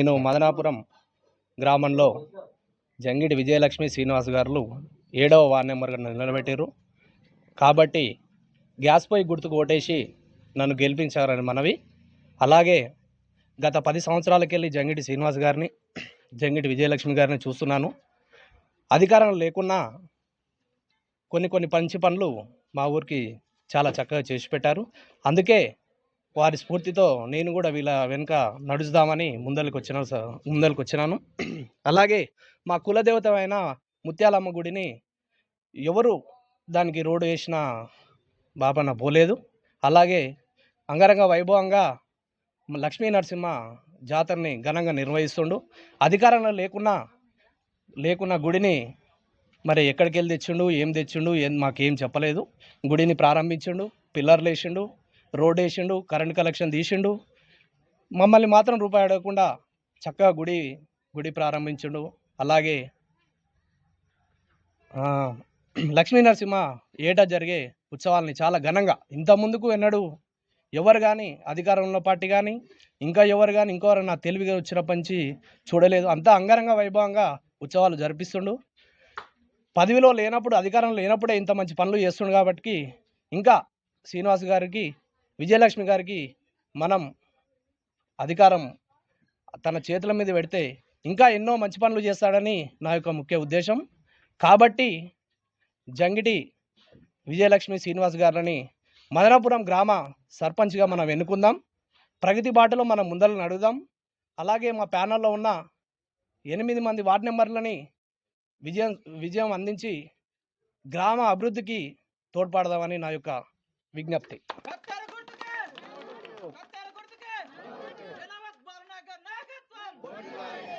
నేను మదనాపురం గ్రామంలో జంగిడి విజయలక్ష్మి శ్రీనివాస్ గారు ఏడవ వార్డ్ నెంబర్గా నిలబెట్టారు కాబట్టి గ్యాస్ పొయ్యి గుర్తుకు ఓటేసి నన్ను గెలిపించారని మనవి. అలాగే గత పది సంవత్సరాలకెళ్ళి జంగిడి శ్రీనివాస్ గారిని జంగిటి విజయలక్ష్మి గారిని చూస్తున్నాను. అధికారం లేకున్నా కొన్ని కొన్ని పంచి పనులు మా ఊరికి చాలా చక్కగా చేసి పెట్టారు. అందుకే వారి స్ఫూర్తితో నేను కూడా వీళ్ళ వెనుక నడుచుదామని ముందరికి వచ్చిన ముందరికి వచ్చినాను అలాగే మా కులదేవత అయిన ముత్యాలమ్మ గుడిని ఎవరు దానికి రోడ్డు వేసిన బాపన్న పోలేదు. అలాగే అంగరంగ వైభవంగా లక్ష్మీ నరసింహ జాతరని ఘనంగా నిర్వహిస్తుండు. అధికారంలో లేకున్నా లేకున్న గుడిని మరి ఎక్కడికి వెళ్ళి తెచ్చిండు ఏం తెచ్చిండు ఏం మాకేం చెప్పలేదు. గుడిని ప్రారంభించిండు పిల్లర్లు వేసిండు రోడ్ వేసిండు కరెంట్ కలెక్షన్ తీసిండు. మమ్మల్ని మాత్రం రూపాయి అడగకుండా చక్కగా గుడి గుడి ప్రారంభించిండు. అలాగే లక్ష్మీ నరసింహ ఏటా జరిగే ఉత్సవాల్ని చాలా ఘనంగా ఇంత ముందుకు ఎన్నడూ ఎవరు కానీ అధికారంలో పార్టీ కానీ ఇంకా ఎవరు కానీ ఇంకెవరు నా తెలివిగా వచ్చిన పంచి చూడలేదు. అంతా అంగరంగ వైభవంగా ఉత్సవాలు జరిపిస్తుండు. పదవిలో లేనప్పుడు అధికారం లేనప్పుడే ఇంత మంచి పనులు చేస్తుండు కాబట్టి ఇంకా శ్రీనివాస్ గారికి విజయలక్ష్మి గారికి మనం అధికారం తన చేతుల మీద పెడితే ఇంకా ఎన్నో మంచి పనులు చేస్తాడని నా యొక్క ముఖ్య ఉద్దేశం. కాబట్టి జంగిటి విజయలక్ష్మి శ్రీనివాస్ గారిని మదనాపురం గ్రామ సర్పంచ్గా మనం ఎన్నుకుందాం. ప్రగతి బాటలో మనం ముందర నడుదాం అలాగే మా ప్యానల్లో ఉన్న ఎనిమిది మంది వార్డు నెంబర్లని విజయం విజయం అందించి గ్రామ అభివృద్ధికి తోడ్పడదామని నా యొక్క విజ్ఞప్తి.